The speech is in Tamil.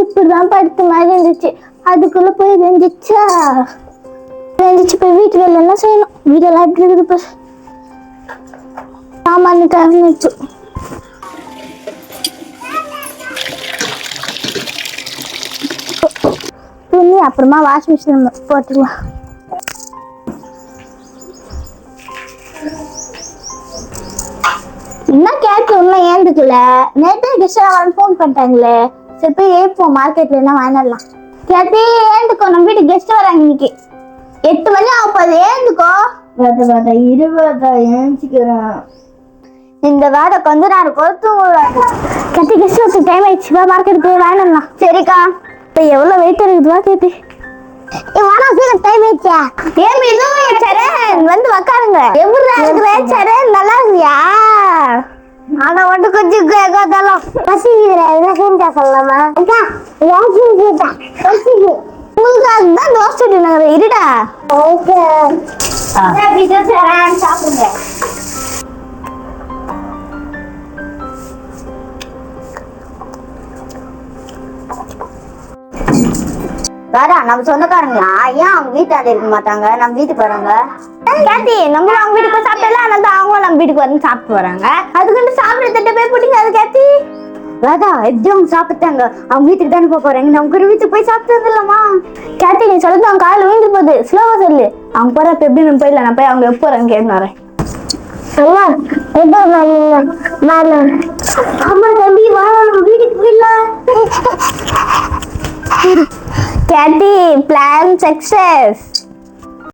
இப்படிதான் படுத்த மாதிரி இருந்துச்சு. அதுக்குள்ள போய் ரெஞ்சிச்சா ரெஞ்சிச்சு போய் வீட்டு வேலை என்ன செய்யணும். வீடெல்லாம் எப்படி இருக்குது பாரு சாமான் கவனிச்சு துணி அப்புறமா வாஷிங் மிஷின் போட்டுக்கலாம். என்ன கேட்க இன்னும் ஏந்துக்கல. நேத்தே கிருஷ்ணாவன் ஃபோன் பண்ணிட்டாங்களே. சரி போய் ஏப்போம் மார்க்கெட்ல என்ன வாங்கிடலாம் கேட்டி ஏந்துக்கோ நம்ம வீட்டு கெஸ்ட் வராங்க இன்னைக்கு. எட்டு மணி ஆக போகுது ஏந்துக்கோ. வத வத இருபதா ஏஞ்சிக்கிறேன். இந்த வேலை கொஞ்ச நேரம் கொடுத்து கட்டி கெஸ்ட் வச்சு டைம் ஆயிடுச்சு. வா மார்க்கெட் போய் வாங்கிடலாம் சரிக்கா. இப்போ எவ்வளோ வெயிட் இருக்குதுவா சரண் வந்து உக்காருங்க. எப்படி இருக்கிற சரண் நல்லா இருக்கியா? கொஞ்சம் கேட்காதாலும் பசிக்கிற என்ன செஞ்சா சொல்லலாமா? அக்கா வாசி கேட்டா. பசிக்கு. உங்களுக்கு அதுதான் தோசை சுட்டுனாங்க இருடா. ஓகே சரண் சாப்பிடுங்க. வேறா நம்ம சொந்தக்காரங்களா? ஏன் அவங்க வீட்டாண்ட இருக்க மாட்டாங்க? நம்ம வீட்டுக்கு வராங்க? நம்மளும் அவங்க வீட்டுக்கு போய் சாப்பிட்டல அதனால தான் அவங்களும் நம்ம வீட்டுக்கு வந்து சாப்பிட்டு வராங்க. அதுக்குன்னு சாப்பிட திட்ட போய் பிடிங்க அது கேட்டி? வேதா எப்படி அவங்க சாப்பிட்டாங்க? அவங்க வீட்டுக்கு தானே போக போறாங்க. நம்ம ஒரு வீட்டுக்கு போய் சாப்பிட்டு வந்துடலாமா? கேட்டி நீ சொல்றது அவங்க காலையில் விழுந்து போகுது. ஸ்லோவா சொல்லு. அவங்க போறப்ப எப்படி நம்ம போயிடலாம்? நான் போய் அவங்க எப்போ போறேன்னு கேட்டு வரேன். அம்மா எப்போ வரலாம் அம்மா தம்பி வா நம்ம வீட்டுக்கு போயிடலாம். கேட்டி பிளான் சக்சஸ்